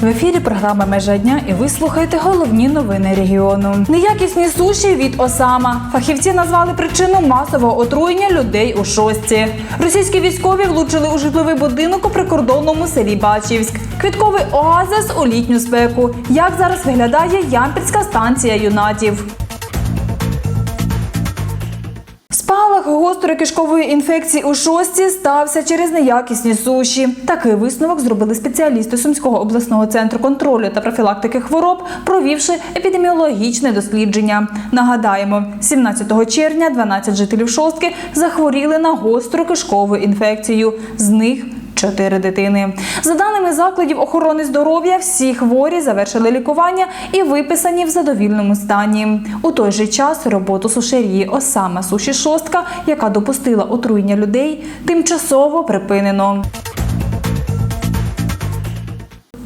В ефірі програма Межа дня і ви слухаєте головні новини регіону. Неякісні суші від Осама. Фахівці назвали причину масового отруєння людей у шості. Російські військові влучили у житловий будинок у прикордонному селі Бачівськ. Квітковий оазис у літню спеку. Як зараз виглядає Ямпільська станція юнатів? Гострої кишкової інфекції у шості стався через неякісні суші. Такий висновок зробили спеціалісти Сумського обласного центру контролю та профілактики хвороб, провівши епідеміологічне дослідження. Нагадаємо, 17 червня 12 жителів шостки захворіли на гостру кишкову інфекцію. З них Чотири дитини. За даними закладів охорони здоров'я, всі хворі завершили лікування і виписані в задовільному стані. У той же час роботу сушерії Осама Суші Шостка, яка допустила отруєння людей, тимчасово припинено.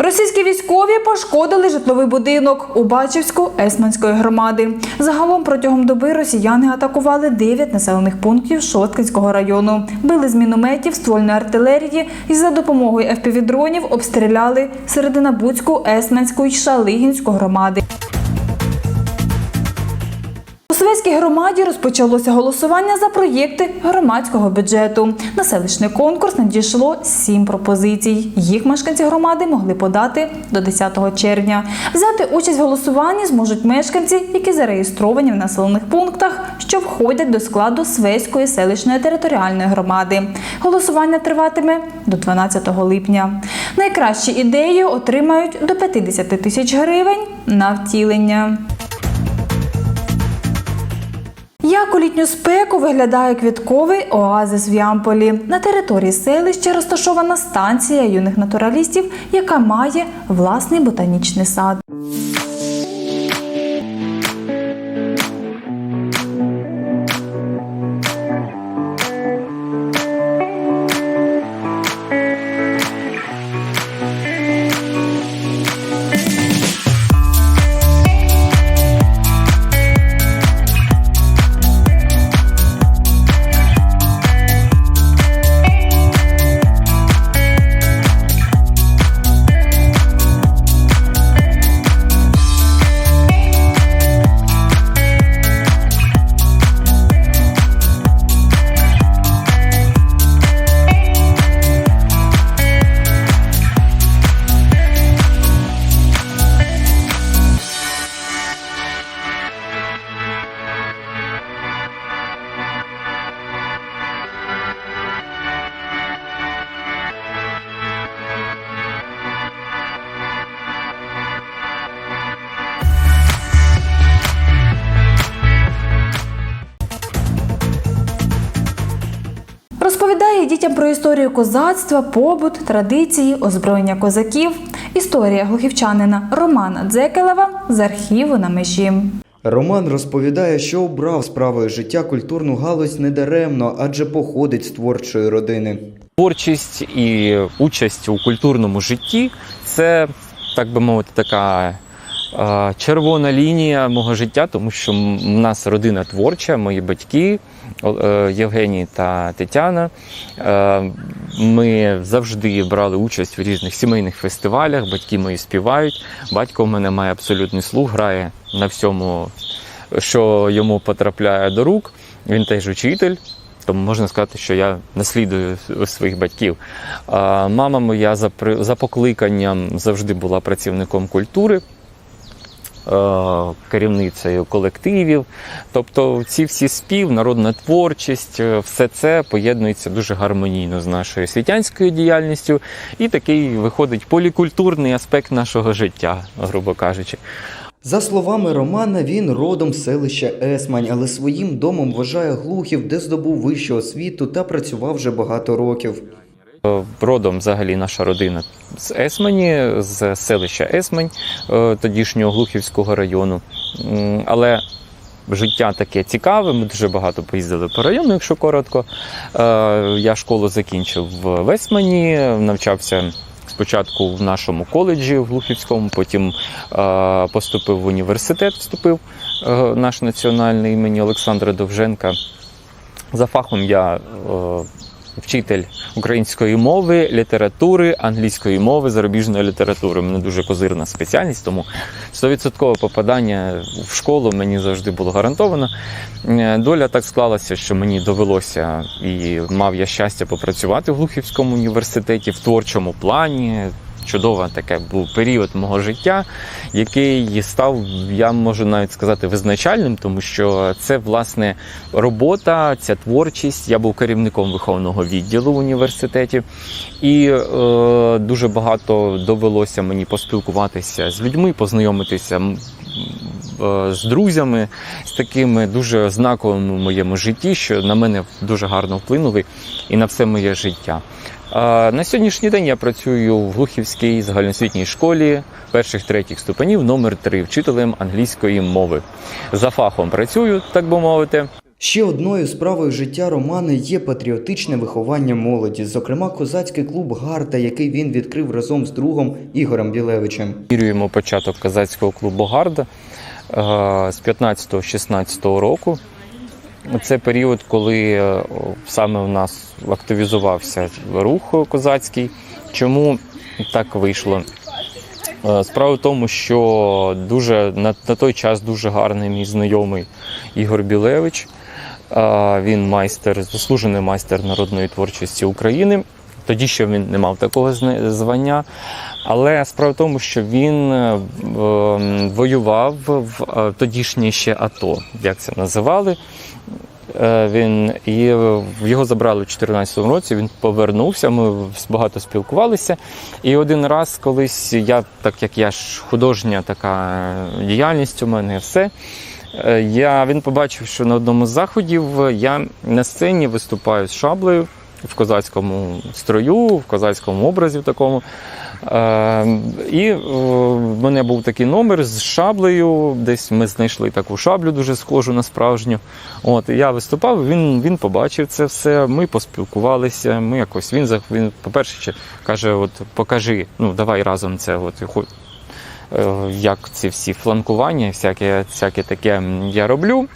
Російські військові пошкодили житловий будинок у Бачівську Есманської громади. Загалом протягом доби росіяни атакували 9 населених пунктів Шосткинського району. Били з мінометів, ствольної артилерії і за допомогою ФПВ-дронів обстріляли Серединабудську, Есманську й Шалигінську громади. Свеській громаді розпочалося голосування за проєкти громадського бюджету. На селищний конкурс надійшло сім пропозицій. Їх мешканці громади могли подати до 10 червня. Взяти участь в голосуванні зможуть мешканці, які зареєстровані в населених пунктах, що входять до складу Свеської селищної територіальної громади. Голосування триватиме до 12 липня. Найкращі ідеї отримають до 50 тисяч гривень на втілення. Як у літню спеку виглядає квітковий оазис в Ямполі. На території селища розташована станція юних натуралістів, яка має власний ботанічний сад. Про історію козацтва, побут, традиції, озброєння козаків. Історія глухівчанина Романа Дзекелева з архіву на межі. Роман розповідає, що обрав справою життя культурну галузь недаремно, адже походить з творчої родини. Творчість і участь у культурному житті це, так би мовити, така червона лінія мого життя, тому що в нас родина творча, мої батьки Євгеній та Тетяна. Е, Ми завжди брали участь в різних сімейних фестивалях, батьки мої співають. Батько в мене має абсолютний слух, грає на всьому, що йому потрапляє до рук. Він теж учитель. Тому можна сказати, що я наслідую своїх батьків. Мама моя за, покликанням завжди була працівником культури, е, керівницею колективів. Тобто ці всі спів, народна творчість, е, все це поєднується дуже гармонійно з нашою світянською діяльністю, і такий виходить полікультурний аспект нашого життя, грубо кажучи. За словами Романа, він родом з селища Есмань, але своїм домом вважає Глухів, де здобув вищу освіту та працював вже багато років. Е, Родом взагалі наша родина з Есмані, з селища Есмань, е, тодішнього Глухівського району. Але життя таке цікаве. Ми дуже багато поїздили по району, якщо коротко. Е, Я школу закінчив в Есмані, навчався. Спочатку в нашому коледжі в Глухівському, потім е, поступив в університет, вступив е, наш національний імені Олександра Довженка. За фахом я вчитель української мови, літератури, англійської мови, зарубіжної літератури. У мене дуже козирна спеціальність, тому 100% попадання в школу мені завжди було гарантовано. Е, Доля так склалася, що мені довелося і мав я щастя попрацювати в Глухівському університеті в творчому плані. Чудовий таке був період мого життя, який став, я можу навіть сказати, визначальним, тому що це власне робота, ця творчість. Я був керівником виховного відділу в університеті, і е, дуже багато довелося мені поспілкуватися з людьми, познайомитися е, з друзями, з такими дуже знаковими в моєму житті, що на мене дуже гарно вплинули і на все моє життя. На сьогоднішній день я працюю в Глухівській загальноосвітній школі перших третіх ступенів номер 3 вчителем англійської мови. За фахом працюю, так би мовити. Ще одною справою життя Романа є патріотичне виховання молоді, зокрема козацький клуб Гарта, який він відкрив разом з другом Ігорем Білевичем. Мірюємо початок козацького клубу Гарда з 15-16 року. Це період, коли е, саме в нас активізувався рух козацький. Чому так вийшло? Е, Справа в тому, що дуже на, на той час дуже гарний мій знайомий Ігор Білевич. Е, Він майстер, заслужений майстер народної творчості України. Тоді ще він не мав такого звання. Але справа в тому, що він е, воював в е, тодішнє ще АТО, як це називали. Е, Він і його забрали у 2014 році. Він повернувся. Ми багато спілкувалися. І один раз, колись я, так як я ж художня така діяльність у мене, все. Я, він побачив, що на одному з заходів я на сцені виступаю з шаблею в козацькому строю, в козацькому образі в такому. Е, і е, в мене був такий номер з шаблею. Десь ми знайшли таку шаблю дуже схожу на справжню. От я виступав, він, він побачив це все. Ми поспілкувалися. Ми якось він він, по-перше, каже: от покажи, ну давай разом це. От е, як ці всі фланкування, всяке, всяке таке я роблю.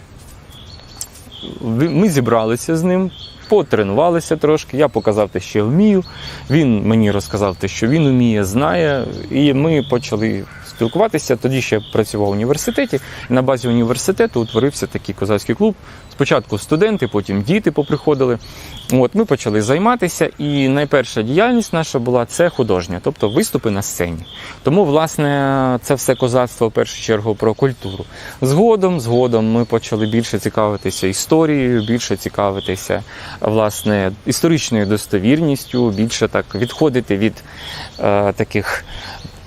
Ми зібралися з ним, потренувалися трошки. Я показав те, що я вмію. Він мені розказав те, що він вміє, знає. І ми почали спілкуватися. Тоді ще працював в університеті. І на базі університету утворився такий козацький клуб. Спочатку студенти, потім діти поприходили. От ми почали займатися, і найперша діяльність наша була це художня, тобто виступи на сцені. Тому, власне, це все козацтво в першу чергу про культуру. Згодом, згодом ми почали більше цікавитися історією, більше цікавитися власне історичною достовірністю, більше так відходити від е, таких.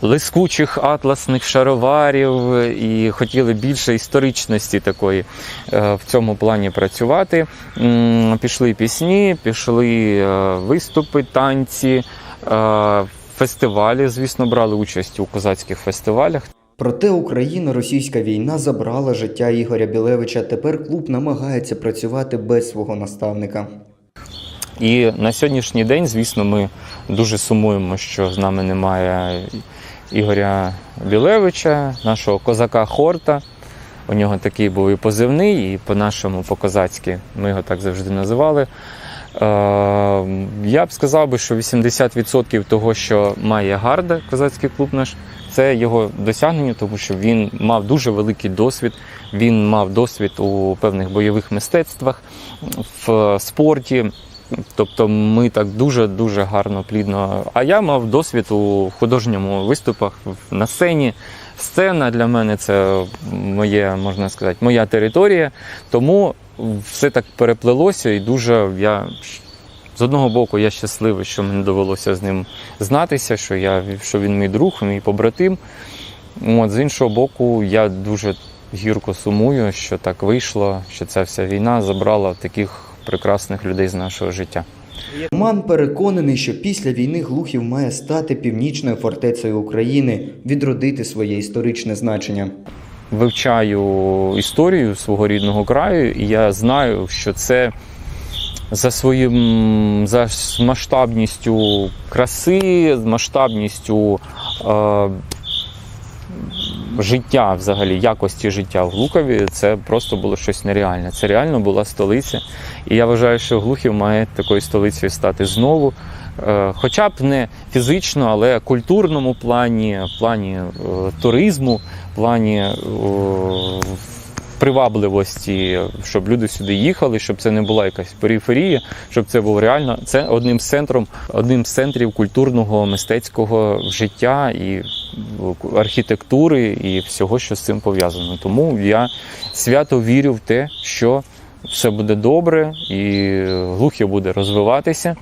Лискучих атласних шароварів і хотіли більше історичності такої е, в цьому плані працювати. Пішли пісні, пішли е, виступи, танці, е, фестивалі. Звісно, брали участь у козацьких фестивалях. Проте Україно-російська війна забрала життя Ігоря Білевича. Тепер клуб намагається працювати без свого наставника. І на сьогоднішній день, звісно, ми дуже сумуємо, що з нами немає Ігоря Білевича, нашого козака Хорта. У нього такий був і позивний, і по-нашому, по-козацьки, ми його так завжди називали. Е, Я б сказав би, що 80% того, що має Гарда, козацький клуб наш, це його досягнення, тому що він мав дуже великий досвід. Він мав досвід у певних бойових мистецтвах, в спорті. Тобто ми так дуже дуже гарно, плідно. А я мав досвід у художньому виступах на сцені. Сцена для мене це моє, можна сказати, моя територія. Тому все так переплелося, і дуже я з одного боку я щасливий, що мені довелося з ним знатися, що я що він мій друг, мій побратим. От, з іншого боку, я дуже гірко сумую, що так вийшло, що ця вся війна забрала таких прекрасних людей з нашого життя. Роман переконаний, що після війни Глухів має стати північною фортецею України, відродити своє історичне значення. Вивчаю історію свого рідного краю, і я знаю, що це за своїм за масштабністю краси, з масштабністю е, життя, взагалі, якості життя в Глухові, це просто було щось нереальне. Це реально була столиця. І я вважаю, що Глухів має такою столицею стати знову. Е, Хоча б не фізично, але в культурному плані, в плані е, туризму, в плані е, привабливості, щоб люди сюди їхали, щоб це не була якась периферія, щоб це було реально. Це одним з центром, одним з центрів культурного мистецького життя і архітектури, і всього, що з цим пов'язано. Тому я свято вірю в те, що все буде добре і глухе буде розвиватися.